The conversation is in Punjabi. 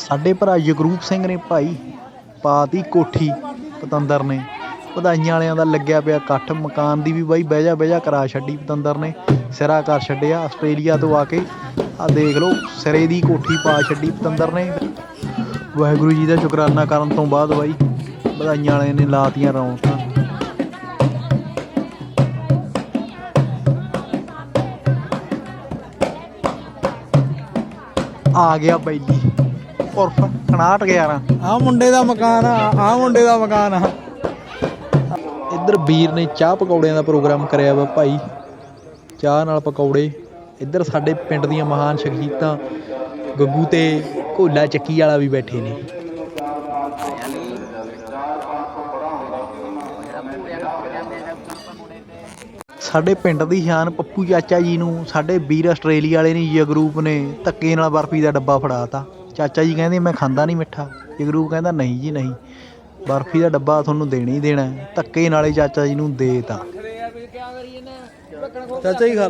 ਸਾਡੇ ਭਰਾ ਜਗਰੂਪ ਸਿੰਘ ਨੇ ਭਾਈ ਪਾਤੀ ਕੋਠੀ ਪਤੰਦਰ ਨੇ। ਵਧਾਈਆਂ ਵਾਲਿਆਂ ਦਾ ਲੱਗਿਆ ਪਿਆ ਇਕੱਠ। ਮਕਾਨ ਦੀ ਵੀ ਬਾਈ ਬਹਿ ਜਾ ਬਹਿ ਜਾ ਕਰਾ ਛੱਡੀ ਪਤੰਦਰ ਨੇ। ਸਿਰਾ ਕਰ ਛੱਡਿਆ ਆਸਟ੍ਰੇਲੀਆ ਤੋਂ ਆ ਕੇ। ਆ ਦੇਖ ਲਓ, ਸਿਰੇ ਦੀ ਕੋਠੀ ਪਾ ਛੱਡੀ ਪਤੰਦਰ ਨੇ। ਵਾਹਿਗੁਰੂ ਜੀ ਦਾ ਸ਼ੁਕਰਾਨਾ ਕਰਨ ਤੋਂ ਬਾਅਦ ਬਾਈ ਵਧਾਈਆਂ ਵਾਲਿਆਂ ਨੇ ਲਾਤੀਆਂ ਰੌਣਕਾਂ। ਆ ਗਿਆ ਬੈਲੀ। ਉਰਫ 69 11 ਆ ਮੁੰਡੇ ਦਾ ਮਕਾਨ ਆ ਆ ਮੁੰਡੇ ਦਾ ਮਕਾਨ ਆ। ਇੱਧਰ ਵੀਰ ਨੇ ਚਾਹ ਪਕੌੜਿਆਂ ਦਾ ਪ੍ਰੋਗਰਾਮ ਕਰਿਆ ਵਾ ਭਾਈ। ਚਾਹ ਨਾਲ ਪਕੌੜੇ। ਇੱਧਰ ਸਾਡੇ ਪਿੰਡ ਦੀਆਂ ਮਹਾਨ ਸ਼ਖਸੀਅਤਾਂ ਗੱਗੂ ਤੇ ਘੋਲਾ ਚੱਕੀ ਵਾਲਾ ਵੀ ਬੈਠੇ ਨੇ। ਸਾਡੇ ਪਿੰਡ ਦੀ ਸ਼ਾਨ ਪੱਪੂ ਚਾਚਾ ਜੀ ਨੂੰ ਸਾਡੇ ਵੀਰ ਆਸਟ੍ਰੇਲੀਆ ਵਾਲੇ ਨੇ ਜਗਰੂਪ ਨੇ ਧੱਕੇ ਨਾਲ ਬਰਫੀ ਦਾ ਡੱਬਾ ਫੜਾਤਾ। ਚਾਚਾ ਜੀ ਕਹਿੰਦੇ ਮੈਂ ਖਾਂਦਾ ਨਹੀਂ ਮਿੱਠਾ। ਜਗਰੂਪ ਕਹਿੰਦਾ ਨਹੀਂ ਜੀ ਨਹੀਂ। ਬਰਫੀ ਦਾ ਡੱਬਾ ਤੁਹਾਨੂੰ ਦੇਣਾ ਹੀ ਦੇਣਾ ਹੈ। ਧੱਕੇ ਨਾਲੇ ਚਾਚਾ ਜੀ ਨੂੰ ਦੇਤਾ। ਚਾਚਾ ਹੀ ਖਾ